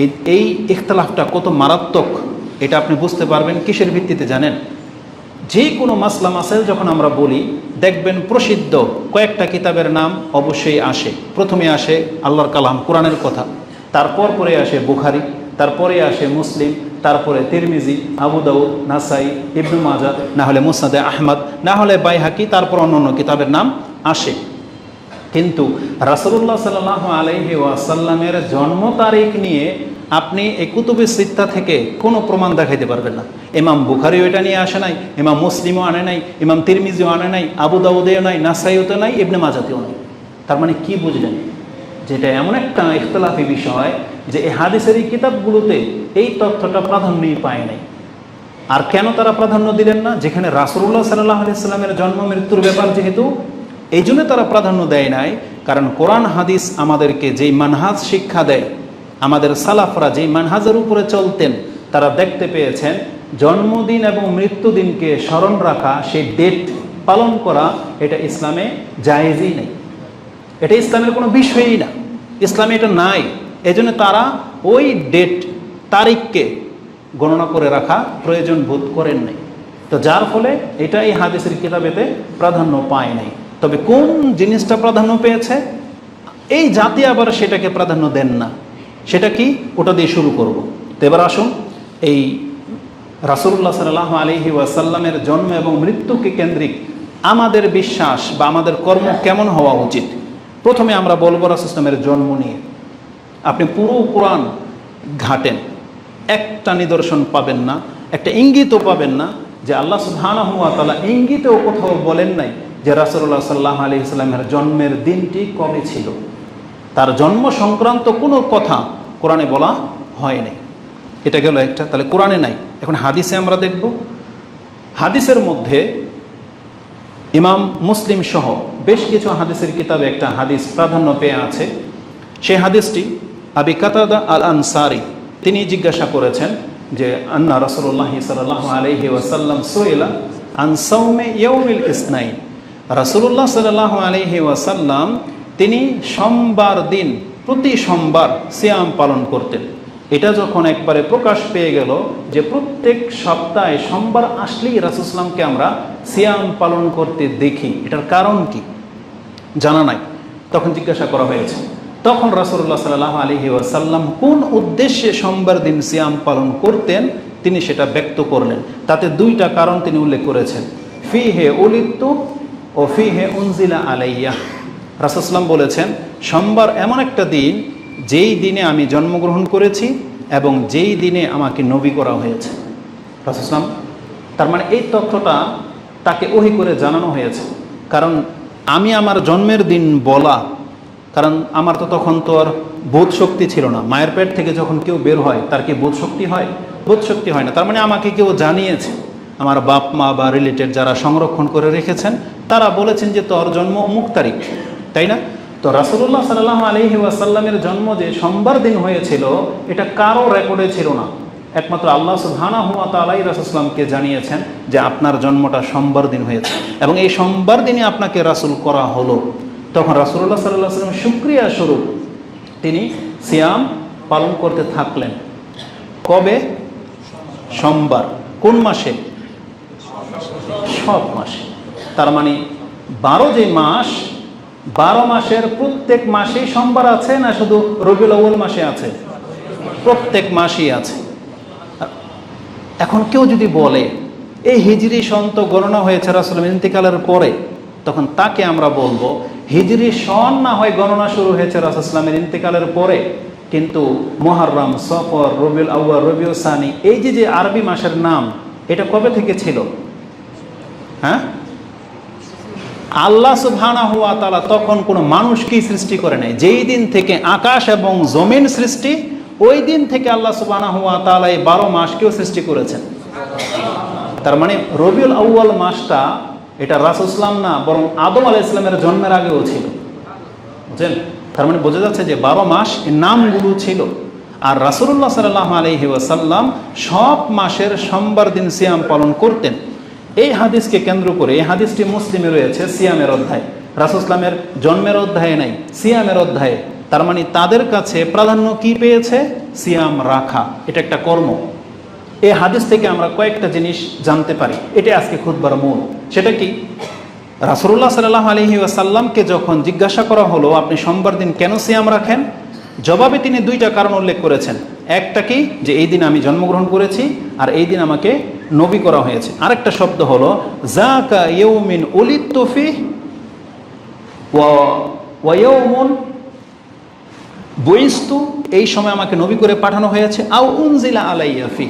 এই এই ইখতলাফটা কত মারাত্মক, এটা আপনি বুঝতে পারবেন, কিসের ভিত্তিতে জানেন? যে কোনো মাসলা মাসাইল যখন আমরা বলি, দেখবেন প্রসিদ্ধ কয়েকটা কিতাবের নাম অবশ্যই আসে। প্রথমে আসে আল্লাহর কালাম, কোরআনের কথা। তারপর পরে আসে বুখারি, তারপরে আসে মুসলিম, তারপরে তিরমিজি, আবু দাউদ, নাসাই, ইবনু মাজা না হলে মুসাদে আহমদ, না হলে বাইহাকি, তারপর অন্য অন্য কিতাবের নাম আসে। কিন্তু রাসুল্লাহ সাল্লাহ আলহি ওয়াসাল্লামের জন্ম তারিখ নিয়ে আপনি এই কুতুবে সিত্তা থেকে কোনো প্রমাণ দেখাইতে পারবেন না। ইমাম বুখারিও এটা নিয়ে আসে নাই, ইমাম মুসলিমও আনে নাই, ইমাম তিরমিজিও আনে নাই, আবু দাউদেও নাই নাসাইওতে নাই, ইবনে মাজাতেও নাই। তার মানে কি বুঝলেন? যেটা এমন একটা ইখতলাফি বিষয় যে এই হাদিসের এই কিতাবগুলোতে এই তথ্যটা প্রাধান্যই পায় নাই। আর কেন তারা প্রাধান্য দিলেন না? যেখানে রাসুল্লাহ সাল্লাহ আলিয়াল্লামের জন্ম, মৃত্যুর ব্যাপার যেহেতু এই জন্য তারা প্রাধান্য দেয় নাই, কারণ কোরআন হাদিস আমাদেরকে যেই মানহাজ শিক্ষা দেয়, আমাদের সালাফরা যেই মানহাজের উপরে চলতেন, তারা দেখতে পেয়েছেন জন্মদিন এবং মৃত্যুদিনকে স্মরণ রাখা, সেই ডেট পালন করা, এটা ইসলামে জায়েজই নেই। এটা ইসলামের কোনো বিষয়ই না। ইসলামে এটা নাই। এজন্য তারা ওই ডেট তারিখকে গণনা করে রাখা প্রয়োজন বোধ করেন নাই। তো যার ফলে এটা এই হাদিসের কিতাবেতে প্রাধান্য পায় নাই। তবে কোন জিনিসটা প্রাধান্য পেয়েছে? এই জাতি আবার সেটাকে প্রাধান্য দেন না। সেটা কি? ওটা দিয়ে শুরু করব। তো এবার আসুন, এই রাসুল্লাহ সাল্লাহ আলহি ওয়াসাল্লামের জন্ম এবং মৃত্যুকে কেন্দ্রিক আমাদের বিশ্বাস বা আমাদের কর্ম কেমন হওয়া উচিত? প্রথমে আমরা বলব রাসুসলামের জন্ম নিয়ে। আপনি পুরো কোরআন ঘাটেন। একটা নিদর্শন পাবেন না, একটা ইঙ্গিতও পাবেন না যে আল্লাহ সুবহানাহু ওয়া তালা ইঙ্গিতেও কোথাও বলেন নাই যে রাসূলুল্লাহ সাল্লাল্লাহু আলাইহি সাল্লামের জন্মের দিনটি কবে ছিল? তার জন্ম সংক্রান্ত কোনো কথা কোরআনে বলা হয় নাই। এটা গেল একটা, তাহলে কোরআনে নাই। এখন হাদিসে আমরা দেখব। হাদিসের মধ্যে ইমাম মুসলিম সহ বেশ কিছু হাদিসের কিতাবে একটা হাদিস প্রাধান্য পেয়ে আছে। সেই হাদিসটি আবি কাতাদা আল আনসারি তিনি জিজ্ঞাসা করেছেন যে, আন্না রসুল্লাহ সাল্লাহ আলহি ওয়াসাল্লাম সোয়েলা আনসৌমে ইয়ৌমিল ইসনাইন। রসুল্লাহ সাল্লাহ আলহি ওয়াসাল্লাম তিনি সোমবার দিন, প্রতি সোমবার সিয়াম পালন করতেন। এটা যখন একবারে প্রকাশ পেয়ে গেল যে প্রত্যেক সপ্তাহে সোমবার আসলেই রাসুসলামকে আমরা সিয়াম পালন করতে দেখি। এটার কারণ কি? জানা নাই। তখন জিজ্ঞাসা করা হয়েছে, তখন রাসুল্লাহ সাল্লাহ আলহি ওয়াসাল্লাম কোন উদ্দেশ্যে সোমবার দিন সিয়াম পালন করতেন? তিনি সেটা ব্যক্ত করলেন। তাতে দুইটা কারণ তিনি উল্লেখ করেছেন। ফি হে উলিত্তু ও ফি হে উনজিলা আলাইয়া। রাসুসলাম বলেছেন, সোমবার এমন একটা দিন, যেই দিনে আমি জন্মগ্রহণ করেছি এবং যেই দিনে আমাকে নবী করা হয়েছে। রাসুসলাম তার মানে এই তথ্যটা তাকে ওহি করে জানানো হয়েছে। কারণ আমি আমার জন্মের দিন বলা, কারণ আমার তো তখন তো আর বোধ শক্তি ছিল না। মায়ের পেট থেকে যখন কেউ বের হয়, তার কি বোধ শক্তি হয়? বোধ শক্তি হয় না। তার মানে আমাকে কেউ জানিয়েছে। আমার বাপ, মা বা রিলেটেড যারা সংরক্ষণ করে রেখেছেন, তারা বলেছেন যে তোর জন্ম অমুক তারিখ, তাই না? তো রাসুল্লাহ সাল্লাহ আলহি ওয়াসাল্লামের জন্ম যে সোমবার দিন হয়েছিল, এটা কারও রেকর্ডে ছিল না। একমাত্র আল্লাহ সুবহানা হুয়া তালাই রাসুসলামকে জানিয়েছেন যে আপনার জন্মটা সোমবার দিন হয়েছে এবং এই সোমবার দিনে আপনাকে রাসুল করা হলো। তখন রাসুল্লাহ সাল্লাহ সাল্লাম সুক্রিয়া স্বরূপ তিনি সিয়াম পালন করতে থাকলেন। কবে? সোমবার। কোন মাসে? সব মাসে। তার মানে বারো যে মাস, বারো মাসের প্রত্যেক মাসেই সোমবার আছে না শুধু রবিউল আউ্ল মাসে আছে? প্রত্যেক মাসেই আছে। এখন কেউ যদি বলে, এই হিজরি সন্ত গণনা হয়েছে রাসুল ইন্তিকালের পরে, তখন তাকে আমরা বলব, হিজরি সন না হয় গণনা শুরু হয়েছে রাসুসলামের ইন্তিকালের পরে। কিন্তু মোহারম সফর, রবিউল আউ্য়া রবিউল সানি, এই যে যে আরবি মাসের নাম, এটা কবে থেকে ছিল? হ্যাঁ? আল্লাহ সুবহানা হুয়া তালা তখন কোনো মানুষকেই সৃষ্টি করে নাই। যেই দিন থেকে আকাশ এবং জমিন সৃষ্টি, ওই দিন থেকে আল্লাহ সুবহানা হুয়া তালা এই বারো মাসকেও সৃষ্টি করেছেন। তার মানে রবিউল আউ্য়াল মাসটা এটা রাসুসলাম না, বরং আদম আলাহ ইসলামের জন্মের আগেও ছিল। বুঝলেন তার মানে বোঝা যাচ্ছে যে বারো মাস নামগুলো ছিল। আর রাসুল্লাহ সাল্লাহ আলহি ওয়াসাল্লাম সব মাসের সোমবার দিন সিয়াম পালন করতেন। এই হাদিসকে কেন্দ্র করে, এই হাদিসটি মুসলিমে রয়েছে সিয়ামের অধ্যায়। রাসুসলামের জন্মের অধ্যায়ে নাই, সিয়ামের অধ্যায়ে। তার মানে তাদের কাছে প্রাধান্য কি পেয়েছে? সিয়াম রাখা, এটা একটা কর্ম। এই হাদিস থেকে আমরা কয়েকটা জিনিস জানতে পারি। এটা আজকে খুদবার মূল। সেটা কি? রাসুল্লাহ সাল্লাহ আলহি ওয়াসাল্লামকে যখন জিজ্ঞাসা করা হলো, আপনি সোমবার দিন কেন সিয়াম রাখেন? জবাবে তিনি দুইটা কারণ উল্লেখ করেছেন। একটা কি? যে এই দিন আমি জন্মগ্রহণ করেছি, আর এই দিন আমাকে নবী করা হয়েছে। আরেকটা শব্দ হলো জাকা ইয়ৌমিন অলিত তফি ওয়ৌমন বইস্তু এই সময় আমাকে নবী করে পাঠানো হয়েছে আউ উনজিলা আলাইয়াফি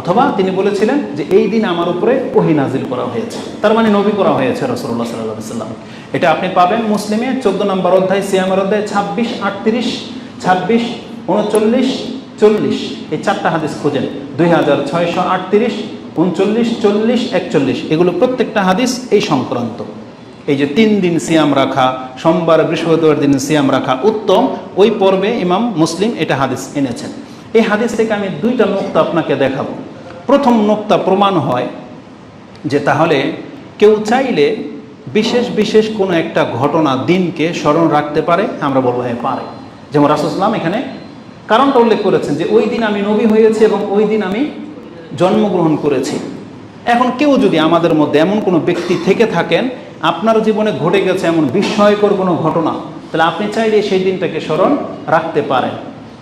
অথবা তিনি বলেছিলেন যে, এই দিন আমার উপরে ওহি নাজিল করা হয়েছে তার মানে নবী করা হয়েছে রসুল্লাহ সাল্লাহ সাল্লাম এটা আপনি পাবেন মুসলিমে, চোদ্দ নম্বর অধ্যায়, সিয়ামের অধ্যায়, ছাব্বিশ, আটত্রিশ, ছাব্বিশ, উনচল্লিশ, চল্লিশ, এই চারটা হাদিস খুঁজেন। দুই হাজার ছয়শো আটত্রিশ উনচল্লিশ, চল্লিশ, একচল্লিশ। এগুলো প্রত্যেকটা হাদিস এই সংক্রান্ত। এই যে তিন দিন সিয়াম রাখা, সোমবার, বৃহস্পতিবার দিন সিয়াম রাখা উত্তম। ওই পর্বে ইমাম মুসলিম এটা হাদিস এনেছেন। এই হাদিস থেকে আমি দুইটা নোক্তা আপনাকে দেখাবো। প্রথম নোক্তা প্রমাণ হয় যে তাহলে কেউ চাইলে বিশেষ বিশেষ কোনো একটা ঘটনা দিনকে স্মরণ রাখতে পারে, আমরা বলব হ্যাঁ পারে। যেমন রাসুসলাম এখানে কারণটা উল্লেখ করেছেন যে ওই দিন আমি নবী হয়েছি এবং ওই দিন আমি জন্মগ্রহণ করেছি। এখন কেউ যদি আমাদের মধ্যে এমন কোনো ব্যক্তি থেকে থাকেন আপনার জীবনে ঘটে গেছে এমন বিস্ময়কর কোনো ঘটনা, তাহলে আপনি চাইলে সেই দিনটাকে স্মরণ রাখতে পারেন।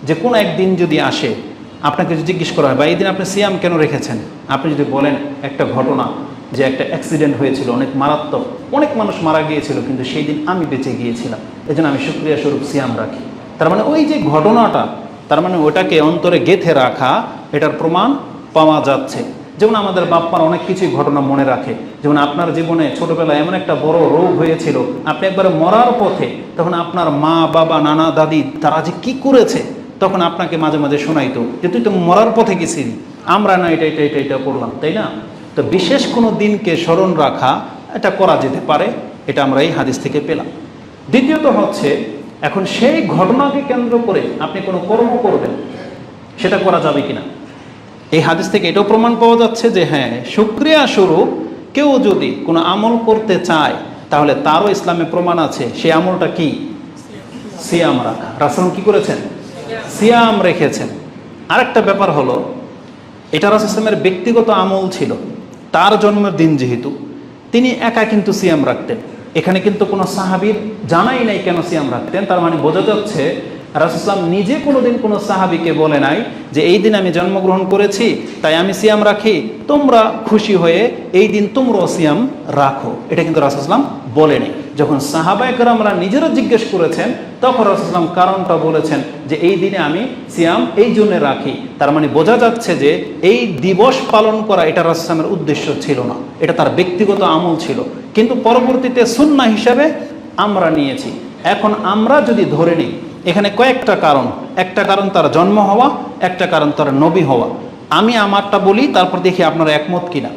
যে কোনো একদিন যদি আসে, আপনাকে যদি জিজ্ঞেস করা হয় বা এই দিন আপনি সিয়াম কেন রেখেছেন? আপনি যদি বলেন, একটা ঘটনা যে একটা অ্যাক্সিডেন্ট হয়েছিল, অনেক মারাত্মক, অনেক মানুষ মারা গিয়েছিল, কিন্তু সেই দিন আমি বেঁচে গিয়েছিলাম। এই জন্য আমি সুক্রিয়া স্বরূপ সিয়াম রাখি। তার মানে ওই যে ঘটনাটা, তার মানে ওটাকে অন্তরে গেথে রাখা, এটার প্রমাণ পাওয়া যাচ্ছে। যেমন আমাদের বাপ্পার অনেক কিছুই ঘটনা মনে রাখে। যেমন আপনার জীবনে ছোটবেলায় এমন একটা বড় রোগ হয়েছিল, আপনি একবারে মরার পথে তখন আপনার মা, বাবা, নানা, দাদি তারা যে কি করেছে তখন আপনাকে মাঝে মাঝে শোনাইতো যে তুই তো মরার পথে গেছিলি, আমরা না এটা এটা এটা এটা করলাম, তাই না? তো বিশেষ কোনো দিনকে স্মরণ রাখা, এটা করা যেতে পারে, এটা আমরা এই হাদিস থেকে পেলাম। দ্বিতীয়ত হচ্ছে, এখন সেই ঘটনাকে কেন্দ্র করে আপনি কোনো কর্ম করবেন, সেটা করা যাবে কিনা? এই হাদিস থেকে এটাও প্রমাণ পাওয়া যাচ্ছে যে হ্যাঁ সুক্রিয়া স্বরূপ কেউ যদি কোনো আমল করতে চায়, তাহলে তারও ইসলামে প্রমাণ আছে, সেই আমলটা কি? সিয়াম রাখা। রাসুল কি করেছেন? সিয়াম রেখেছেন। আরেকটা ব্যাপার হলো, এটা রাসুসলামের ব্যক্তিগত আমল ছিল, তার জন্মের দিন যেহেতু, তিনি একা কিন্তু সিয়াম রাখতেন। এখানে কিন্তু কোনো সাহাবির জানাই নাই কেন সিয়াম রাখতেন, তার মানে বোঝা যাচ্ছে রাসুসলাম নিজে কোনোদিন কোনো সাহাবিকে বলে নাই যে এই দিন আমি জন্মগ্রহণ করেছি, তাই আমি সিয়াম রাখি। তোমরা খুশি হয়ে এই দিন তোমরাও সিয়াম রাখো। এটা কিন্তু রাসুসলাম বলেনি। যখন সাহাবায়করামরা নিজেরা জিজ্ঞেস করেছেন, তখন রাসুসলাম কারণটা বলেছেন যে এই দিনে আমি সিয়াম এই জন্য রাখি। তার মানে বোঝা যাচ্ছে যে এই দিবস পালন করা এটা রাসুসলামের উদ্দেশ্য ছিল না। এটা তার ব্যক্তিগত আমল ছিল। কিন্তু পরবর্তীতে সুন্না হিসাবে আমরা নিয়েছি। এখন আমরা যদি ধরে নিই এখানে কয়েকটা কারণ। একটা কারণ তার জন্ম হওয়া, একটা কারণ তার নবী হওয়া। আমি আমারটা বলি, তারপর দেখি আপনারা একমত কিনা।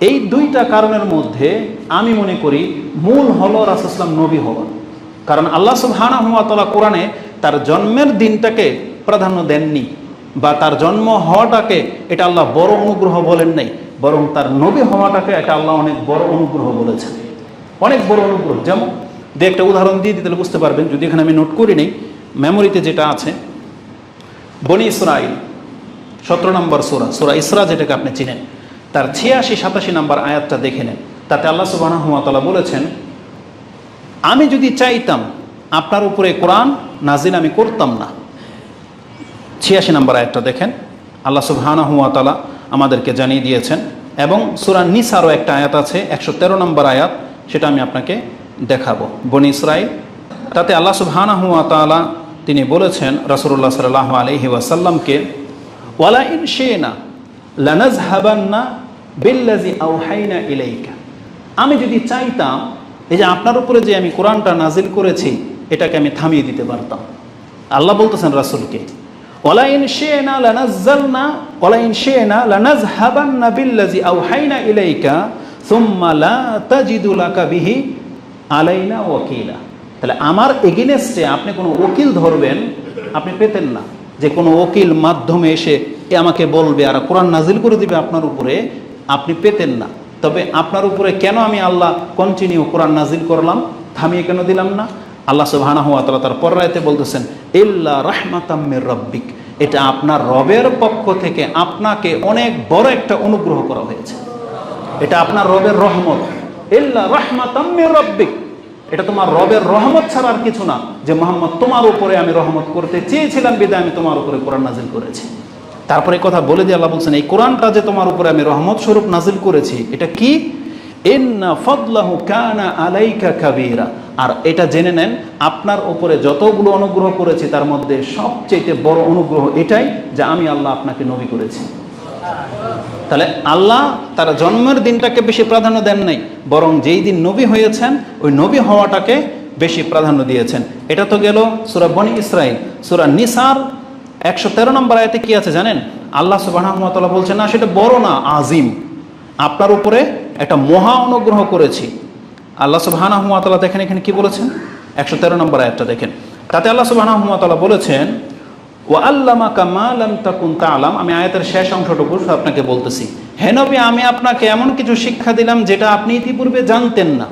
এই দুইটা কারণের মধ্যে আমি মনে করি মূল হলো রাসুসলাম নবী হওয়া। কারণ আল্লাহ সুবহানা হুয়া তালা কোরআনে তার জন্মের দিনটাকে প্রাধান্য দেননি বা তার জন্ম হওয়াটাকে এটা আল্লাহ বড় অনুগ্রহ বলেন নাই, বরং তার নবী হওয়াটাকে এটা আল্লাহ অনেক বড় অনুগ্রহ বলেছেন। অনেক বড় অনুগ্রহ। যেমন, দু একটা উদাহরণ দিয়ে দিতে বুঝতে পারবেন, যদি এখানে আমি নোট করি নেই। মেমোরিতে যেটা আছে, বনি ইসরাইল, সতেরো নম্বর সোরা সোরা ইসরা যেটাকে আপনি চিনেন, তার ছিয়াশি, সাতাশি নম্বর আয়াতটা দেখে নেন। তাতে আল্লাহ সুবাহ বলেছেন, আমি যদি চাইতাম আপনার উপরে কোরআন নাজিল আমি করতাম না। ছিয়াশি নম্বর আয়াতটা দেখেন, আল্লাহ সুবহানা হুয়া তালা আমাদেরকে জানিয়ে দিয়েছেন, এবং সুরা নিসারও একটা আয়াত আছে, একশো তেরো নম্বর আয়াত, সেটা আমি আপনাকে দেখাবো। বনি ইসরাইল তাতে আল্লাহ সুবহানা হুয়া তালা তিনি বলেছেন রসুল্লাহ সাল্লাহ আলহি ওয়াসাল্লামকে ওয়ালা ইন শেনা লানাজ হাবান্না বিল্লাজি আউহাইনা ইলাইকা। আমি যদি চাইতাম, এই যে আপনার উপরে যে আমি কোরআনটা নাজিল করেছি, এটাকে আমি থামিয়ে দিতে পারতাম। আল্লাহ বলতেছেন রাসুলকে ওলাইন শেনা লানাজ্জালনা ওলাইন শেনা লানাজহাবান্না বিল্লাজি আউহাইনা ইলাইকা, সুম্মা লা তাজিদু বিহি আলাইনা ওয়াকিলা। তাহলে আমার এগেনেস্টে আপনি কোনো ওকিল ধরবেন, আপনি পেতেন না। যে কোনো ওকিল মাধ্যমে এসে এ আমাকে বলবে আর কোরআন নাজিল করে দিবে আপনার উপরে, আপনি পেতেন না। তবে আপনার উপরে কেন আমি আল্লাহ কন্টিনিউ কোরআন নাজিল করলাম, থামিয়ে কেন দিলাম না? আল্লাহ সুবহানাহু ওয়া তাআলা তার পররাইতে বলতেছেন, ইল্লা রাহমাতাম্মির রব্বিক। এটা আপনার রবের পক্ষ থেকে আপনাকে অনেক বড় একটা অনুগ্রহ করা হয়েছে। এটা আপনার রবের রহমত। ইল্লা রাহমাতাম্মির রব্বিক। এটা তোমার রবের রহমত ছাড়া আর কিছু না যে, মোহাম্মদ, তোমার উপরে আমি রহমত করতে চেয়েছিলাম, বিদায় আমি তোমার উপরে কোরআন নাজিল করেছি। তারপরে কথা বলে দিয়ে আল্লাহ বলছেন, এই কোরআনটা যে তোমার উপরে আমি রহমত স্বরূপ নাজিল করেছি, এটা কি? ইন্না আলাইকা আর এটা জেনে নেন, আপনার উপরে যতগুলো অনুগ্রহ করেছি, তার মধ্যে সবচেয়ে বড় অনুগ্রহ এটাই যে, আমি আল্লাহ আপনাকে নবী করেছি। তাহলে আল্লাহ তার জন্মের দিনটাকে বেশি প্রাধান্য দেন নাই, বরং যেই দিন নবী হয়েছেন, ওই নবী হওয়াটাকে বেশি প্রাধান্য দিয়েছেন। এটা তো গেল সুরা বনি ইসরাইল সুরা নিসার একশো তেরো নম্বর আয়তে কি আছে জানেন? আল্লাহ সুবাহমতলা বলছেন, না, সেটা বড় না, আজিম। আপনার উপরে একটা মহা অনুগ্রহ করেছি। আল্লাহ সুবাহানহমতলা দেখেন এখানে কি বলেছেন? একশো তেরো নম্বর আয়াতটা দেখেন। তাতে আল্লাহ সুবাহানহমতলা বলেছেন ও আল্লামা কামালাম তাকুন তালাম, আমি আয়াতের শেষ অংশটুকু আপনাকে বলতেছি। হে নবী, আমি আপনাকে এমন কিছু শিক্ষা দিলাম যেটা আপনি ইতিপূর্বে জানতেন না।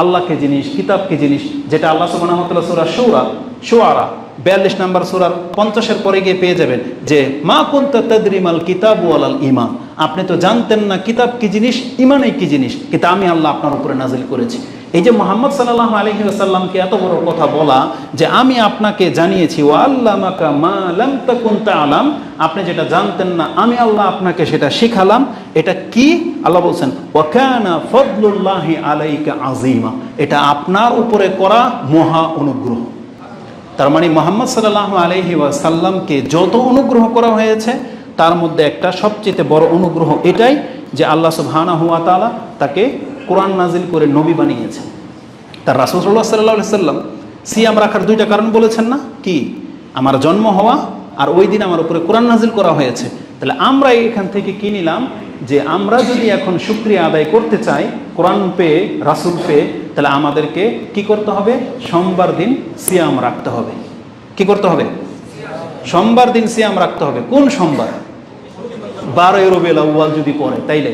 আল্লাহকে জিনিস, কিতাবকে জিনিস, যেটা আল্লাহ সুবাহতলা সুরা সৌরা সোয়ারা বিয়াল্লিশ নাম্বার সুরার পঞ্চাশের পরে গিয়ে পেয়ে যাবেন যে, মা কুন্তা তদ্রিমাল কিতাব ওয়ালাল ইমান আপনি তো জানতেন না কিতাব কি জিনিস ইমানই কি জিনিস। কিন্তু আমি আল্লাহ আপনার উপরে নাজিল করেছি। এই যে মোহাম্মদ সাল্লাহ আলহি আসাল্লামকে এত বড় কথা বলা যে আমি আপনাকে জানিয়েছি ও আল্লাহ আলাম আপনি যেটা জানতেন না, আমি আল্লাহ আপনাকে সেটা শিখালাম। এটা কি? আল্লাহ বলছেন ওয়াকানা ফদলুল্লাহি আলাইকা আজিমা এটা আপনার উপরে করা মহা অনুগ্রহ। তার মানে মোহাম্মদ সাল্লাহ আলহি ওয়াসাল্লামকে যত অনুগ্রহ করা হয়েছে, তার মধ্যে একটা সবচেয়ে বড় অনুগ্রহ এটাই যে আল্লাহ সুবহানা হুয়া তালা তাকে কোরআন নাজিল করে নবী বানিয়েছেন। তার রাসুল্লাহ সাল্লাহ সাল্লাম সিয়াম রাখার দুইটা কারণ বলেছেন না? কি? আমার জন্ম হওয়া আর ওই দিন আমার উপরে কোরআন নাজিল করা হয়েছে। তাহলে আমরা এখান থেকে কি নিলাম? যে আমরা যদি এখন শুক্রিয়া আদায় করতে চাই, কোরআন পেয়ে, রাসুল পেয়ে, তাহলে আমাদেরকে কি করতে হবে? সোমবার দিন সিয়াম রাখতে হবে। কি করতে হবে? সোমবার দিন সিয়াম রাখতে হবে। কোন সোমবার? বারোই রবিউল আউ্বাল যদি পড়ে, তাইলে।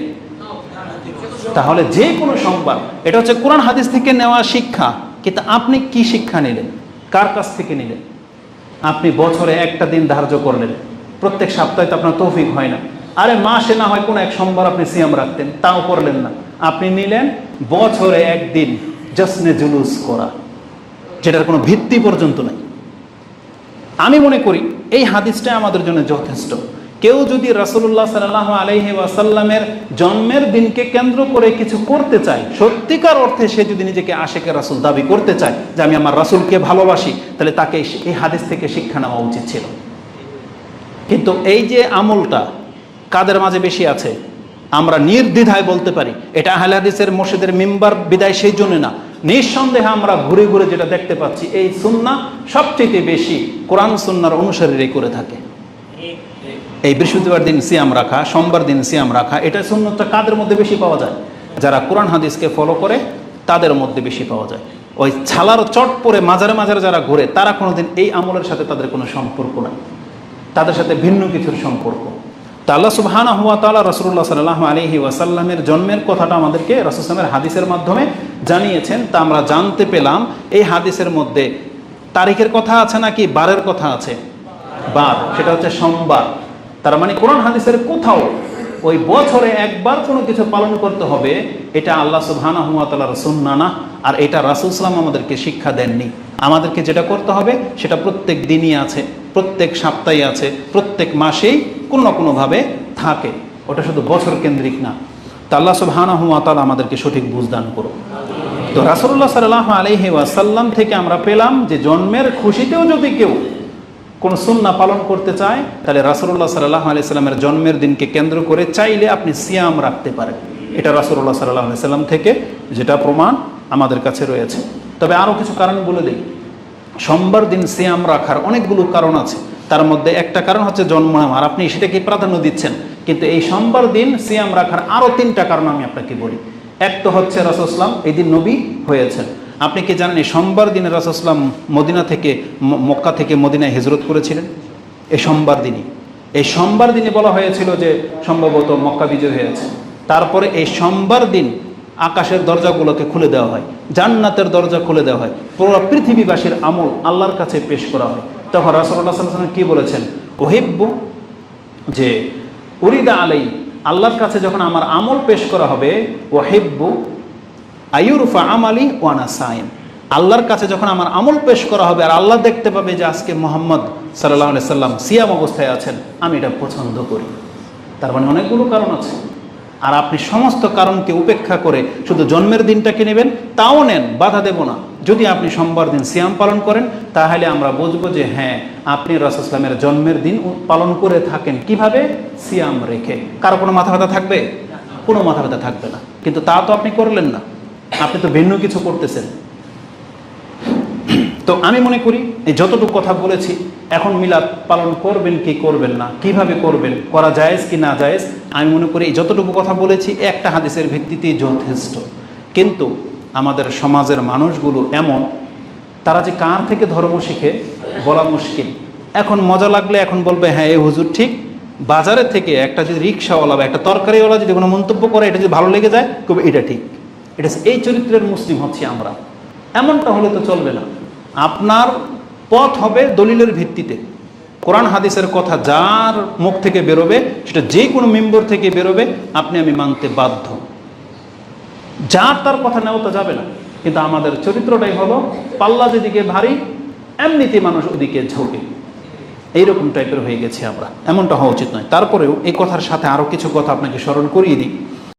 তাহলে যে কোনো সোমবার এটা হচ্ছে কোরআন হাদিস থেকে নেওয়া শিক্ষা, কিন্তু আপনি কি শিক্ষা নিলেন? কার কাছ থেকে নিলেন? আপনি বছরে একটা দিন ধার্য করলেন। প্রত্যেক সপ্তাহে তো আপনার তৌফিক হয় না। আরে মাসে না হয় কোনো এক সোমবার আপনি সিয়াম রাখতেন, তাও করলেন না। আপনি নিলেন বছরে একদিন জসনে জুলুস করা, যেটার কোনো ভিত্তি পর্যন্ত নাই। আমি মনে করি এই হাদিসটা আমাদের জন্য যথেষ্ট। কেউ যদি রাসুল্লাহ সাল্লাহ আলহি ওয়াসাল্লামের জন্মের দিনকে কেন্দ্র করে কিছু করতে চায়, সত্যিকার অর্থে সে যদি নিজেকে আশেকের রাসুল দাবি করতে চায় যে আমি আমার রাসুলকে ভালোবাসি, তাহলে তাকে এই হাদিস থেকে শিক্ষা নেওয়া উচিত ছিল। কিন্তু এই যে আমলটা কাদের মাঝে বেশি আছে, আমরা নির্দ্বিধায় বলতে পারি, এটা আহলে হাদিসের মসজিদের মেম্বার বিদায় সেই জন্য না। নিঃসন্দেহে আমরা ঘুরে ঘুরে যেটা দেখতে পাচ্ছি, এই সুন্না সবচেয়ে বেশি কোরআন সুন্নার অনুসারীরাই করে থাকে। এই বৃহস্পতিবার দিন সিয়াম রাখা, সোমবার দিন সিয়াম রাখা, এটা সুন্নতটা কাদের মধ্যে বেশি পাওয়া যায়? যারা কোরআন হাদিসকে ফলো করে, তাদের মধ্যে বেশি পাওয়া যায়। ওই ছালার চট পরে মাঝারে মাঝারে যারা ঘুরে, তারা কোনোদিন এই আমলের সাথে তাদের কোনো সম্পর্ক নাই। তাদের সাথে ভিন্ন কিছুর সম্পর্ক। তা আল্লাহ সুবহানা হুয়া তালা রসুল্লাহ সাল্লাহ আলহি ওয়াসাল্লামের জন্মের কথাটা আমাদেরকে রসুলামের হাদিসের মাধ্যমে জানিয়েছেন। তা আমরা জানতে পেলাম, এই হাদিসের মধ্যে তারিখের কথা আছে নাকি বারের কথা আছে? বার। সেটা হচ্ছে সোমবার। তার মানে কোরআন হাদিসের কোথাও ওই বছরে একবার কোনো কিছু পালন করতে হবে, এটা আল্লাহ সুবহানা হুয়া তালার সুন্না না, আর এটা রাসুল আমাদেরকে শিক্ষা দেননি। আমাদেরকে যেটা করতে হবে, সেটা প্রত্যেক দিনই আছে, প্রত্যেক সপ্তাহে আছে, প্রত্যেক মাসেই কোনো না কোনোভাবে থাকে। ওটা শুধু বছর কেন্দ্রিক না। তা আল্লাহ সুবহানা আমাদেরকে সঠিক বুঝদান করো তো রাসুল্লাহ সাল্লাহ আলহি ওয়াসাল্লাম থেকে আমরা পেলাম যে জন্মের খুশিতেও যদি কেউ কোন সুন্না পালন করতে চায়, তাহলে রাসুল্লাহ সাল্লাহ আলাইস্লামের জন্মের দিনকে কেন্দ্র করে চাইলে আপনি সিয়াম রাখতে পারেন। এটা রাসুল্লাহ সাল্লাহ আলাইসাল্লাম থেকে যেটা প্রমাণ আমাদের কাছে রয়েছে। তবে আরও কিছু কারণ বলে দিই। সোমবার দিন সিয়াম রাখার অনেকগুলো কারণ আছে। তার মধ্যে একটা কারণ হচ্ছে জন্ম আর আপনি সেটাকে প্রাধান্য দিচ্ছেন। কিন্তু এই সোমবার দিন সিয়াম রাখার আরও তিনটা কারণ আমি আপনাকে বলি। এক তো হচ্ছে রাসুসলাম এই দিন নবী হয়েছেন। আপনি কি জানেন সোমবার দিনে রাসুসলাম মদিনা থেকে মক্কা থেকে মদিনায় হিজরত করেছিলেন? এই সোমবার দিনই। এই সোমবার দিনে বলা হয়েছিল যে সম্ভবত মক্কা বিজয় হয়েছে। তারপরে এই সোমবার দিন আকাশের দরজাগুলোকে খুলে দেওয়া হয়, জান্নাতের দরজা খুলে দেওয়া হয়, পুরো পৃথিবীবাসীর আমল আল্লাহর কাছে পেশ করা হয়। তখন রাসুল্লাহ সাল্লাম কি বলেছেন? ওহিব্বু যে উরিদা আলাই আল্লাহর কাছে যখন আমার আমল পেশ করা হবে ওয়াহিব্বু আয়ুরফা আমালি ওয়ানা সাইম আল্লাহর কাছে যখন আমার আমল পেশ করা হবে আর আল্লাহ দেখতে পাবে যে আজকে মোহাম্মদ সাল্লাহ সাল্লাম সিয়াম অবস্থায় আছেন, আমি এটা পছন্দ করি। তার মানে অনেকগুলো কারণ আছে। আর আপনি সমস্ত কারণকে উপেক্ষা করে শুধু জন্মের দিনটাকে নেবেন, তাও নেন, বাধা দেব না। যদি আপনি সোমবার দিন সিয়াম পালন করেন, তাহলে আমরা বুঝব যে হ্যাঁ আপনি রসুলামের জন্মের দিন পালন করে থাকেন। কীভাবে? সিয়াম রেখে। কারও কোনো মাথা ব্যথা থাকবে? কোনো মাথা ব্যথা থাকবে না। কিন্তু তা তো আপনি করলেন না। আপনি তো ভিন্ন কিছু করতেছেন। তো আমি মনে করি, এই যতটুকু কথা বলেছি, এখন মিলাদ পালন করবেন কি করবেন না, কীভাবে করবেন, করা জায়েজ কি না জায়েজ, আমি মনে করি এই যতটুকু কথা বলেছি, একটা হাদিসের ভিত্তিতেই যথেষ্ট। কিন্তু আমাদের সমাজের মানুষগুলো এমন, তারা যে কার থেকে ধর্ম শিখে, বলা মুশকিল। এখন মজা লাগলে এখন বলবে হ্যাঁ এই হুজুর ঠিক। বাজারে থেকে একটা যদি রিক্সাওয়ালা বা একটা তরকারিওয়ালা যদি কোনো মন্তব্য করে, এটা যদি ভালো লেগে যায় কবে এটা ঠিক। এটা এই চরিত্রের মুসলিম হচ্ছি আমরা। এমনটা হলে তো চলবে না। আপনার পথ হবে দলিলের ভিত্তিতে। কোরআন হাদিসের কথা যার মুখ থেকে বেরোবে, সেটা যে কোনো মেম্বর থেকে বেরোবে, আপনি আমি মানতে বাধ্য। যার তার কথা নেওয়া তো যাবে না। কিন্তু আমাদের চরিত্রটাই হলো, পাল্লা যেদিকে ভারী এমনিতে মানুষ ওদিকে ঝোঁকে। এইরকম টাইপের হয়ে গেছে আমরা। এমনটা হওয়া উচিত নয়। তারপরেও এই কথার সাথে আরও কিছু কথা আপনাকে স্মরণ করিয়ে দিই।